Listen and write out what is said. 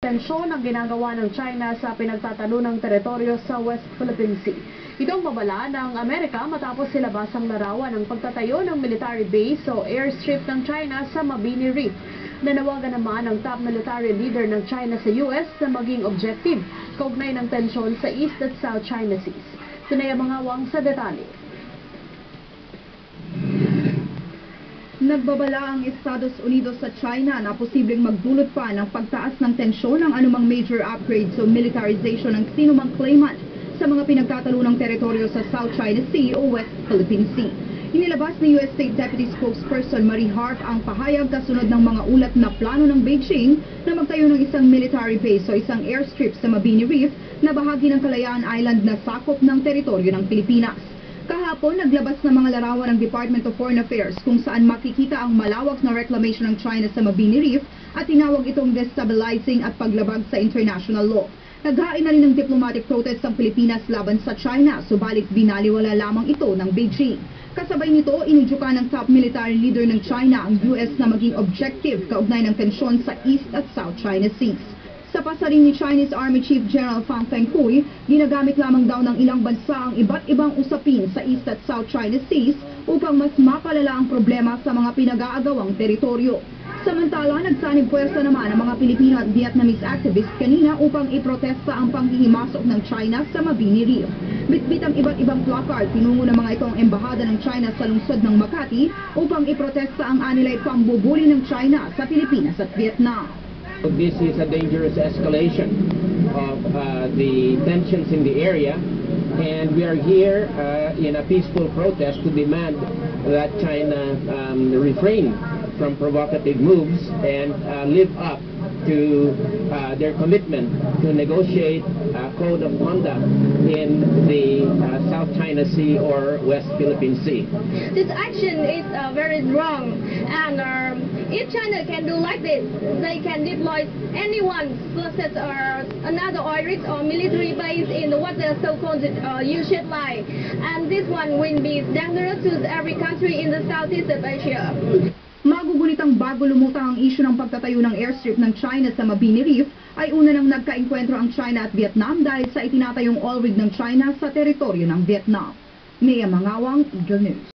tensyon ang ginagawa ng China sa pinagtatanunang teritoryo sa West Philippine Sea. Ito ang babala ng Amerika matapos silabas ang larawan ng pagtatayo ng military base o airstrip ng China sa Mabini Reef. Nanawagan naman ang top military leader ng China sa US na maging objective kaugnay ng tensyon sa East at South China Seas. Tunay ang mga hawang sa detalye. Nagbabala ang Estados Unidos sa China na posibleng magdulot pa ng pagtaas ng tensyon ng anumang major upgrades o militarization ng sinumang claimant sa mga pinagtatalunang teritoryo sa South China Sea o West Philippine Sea. Inilabas ni US State Deputy Spokesperson Marie Harp ang pahayag kasunod ng mga ulat na plano ng Beijing na magtayo ng isang military base o isang airstrip sa Mabini Reef na bahagi ng Kalayaan Island na sakop ng teritoryo ng Pilipinas. Kahapon, naglabas ng mga larawan ng Department of Foreign Affairs kung saan makikita ang malawak na reclamation ng China sa Mabini Reef at tinawag itong destabilizing at paglabag sa international law. Naghain na rin ng diplomatic protest ang Pilipinas laban sa China, subalit binaliwala lamang ito ng Beijing. Kasabay nito, inudyukan ng top military leader ng China ang US na maging objective kaugnay ng tensyon sa East at South China Seas. Sa pasaring ni Chinese Army Chief General Fang Fenghui, ginagamit lamang daw ng ilang bansa ang iba't ibang usapin sa East at South China Seas upang mas mapalala ang problema sa mga pinag-aagawang teritoryo. Samantala, nagsanib puwersa naman ang mga Pilipino at Vietnamese activists kanina upang iprotesta ang panghihimasok ng China sa Mabini Reef. Bitbit ang iba't ibang placard tinungo ng mga itong embahada ng China sa lungsod ng Makati upang iprotesta ang anilay pambubuli ng China sa Pilipinas at Vietnam. This is a dangerous escalation of uh, the tensions in the area, and we are here uh, in a peaceful protest to demand that China um, refrain from provocative moves and uh, live up to uh, their commitment to negotiate a code of conduct in the uh, South China Sea or West Philippine Sea. This action is uh, very wrong, and if China can do like this, they can deploy anyone versus uh, another oil rig or military base in what the so-called uh, U-shaped line, and this one will be dangerous to every country in the Southeast of Asia. Magugunitang bago lumutang ang isyu ng pagtatayo ng airstrip ng China sa Mabini Reef ay una nang nagkaengkwentro ang China at Vietnam dahil sa itinatayong oil rig ng China sa teritoryo ng Vietnam. Nia Mangawang, Eagle News.